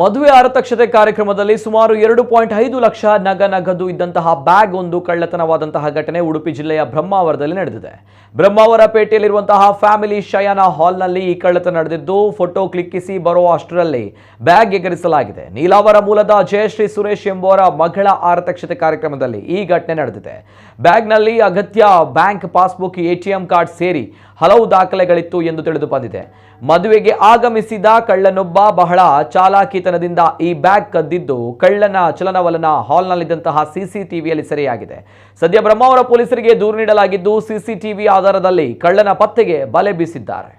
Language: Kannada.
ಮದುವೆ ಆರತಕ್ಷತೆ ಕಾರ್ಯಕ್ರಮದಲ್ಲಿ ಸುಮಾರು ಎರಡು ಪಾಯಿಂಟ್ ಐದು ಲಕ್ಷ ನಗ ನಗದು ಇದ್ದಂತಹ ಬ್ಯಾಗ್ ಒಂದು ಕಳ್ಳತನವಾದಂತಹ ಘಟನೆ ಉಡುಪಿ ಜಿಲ್ಲೆಯ ಬ್ರಹ್ಮಾವರದಲ್ಲಿ ನಡೆದಿದೆ. ಬ್ರಹ್ಮಾವರ ಪೇಟೆಯಲ್ಲಿರುವಂತಹ ಫ್ಯಾಮಿಲಿ ಶಯನ ಹಾಲ್ನಲ್ಲಿ ಈ ಕಳ್ಳತನ ನಡೆದಿದ್ದು, ಫೋಟೋ ಕ್ಲಿಕ್ಕಿಸಿ ಬರೋ ಅಷ್ಟರಲ್ಲಿ ಬ್ಯಾಗ್ ಎಗರಿಸಲಾಗಿದೆ. ನೀಲಾವರ ಮೂಲದ ಜಯಶ್ರೀ ಸುರೇಶ್ ಎಂಬುವರ ಮಗಳ ಆರತಕ್ಷತೆ ಕಾರ್ಯಕ್ರಮದಲ್ಲಿ ಈ ಘಟನೆ ನಡೆದಿದೆ. ಬ್ಯಾಗ್ನಲ್ಲಿ ಅಗತ್ಯ ಬ್ಯಾಂಕ್ ಪಾಸ್ಬುಕ್ ಎಟಿಎಂ ಕಾರ್ಡ್ ಸೇರಿ ಹಲವು ದಾಖಲೆಗಳಿತ್ತು ಎಂದು ತಿಳಿದು ಬಂದಿದೆ. ಮದುವೆಗೆ ಆಗಮಿಸಿದ ಕಳ್ಳನೊಬ್ಬ ಬಹಳ ಚಾಲಾಕಿತನದಿಂದ ಈ ಬ್ಯಾಗ್ ಕದ್ದಿದ್ದು ಕಳ್ಳನ ಚಲನವಲನ ಹಾಲ್ನಲ್ಲಿದ್ದಂತಹ ಸಿಸಿಟಿವಿಯಲ್ಲಿ ಸೆರೆಯಾಗಿದೆ. ಸದ್ಯ ಬ್ರಹ್ಮಾವರ ಪೊಲೀಸರಿಗೆ ದೂರು ನೀಡಲಾಗಿದ್ದು ಸಿಸಿಟಿವಿ ಆಧಾರದಲ್ಲಿ ಕಳ್ಳನ ಪತ್ತೆಗೆ ಬಲೆ ಬೀಸಿದ್ದಾರೆ.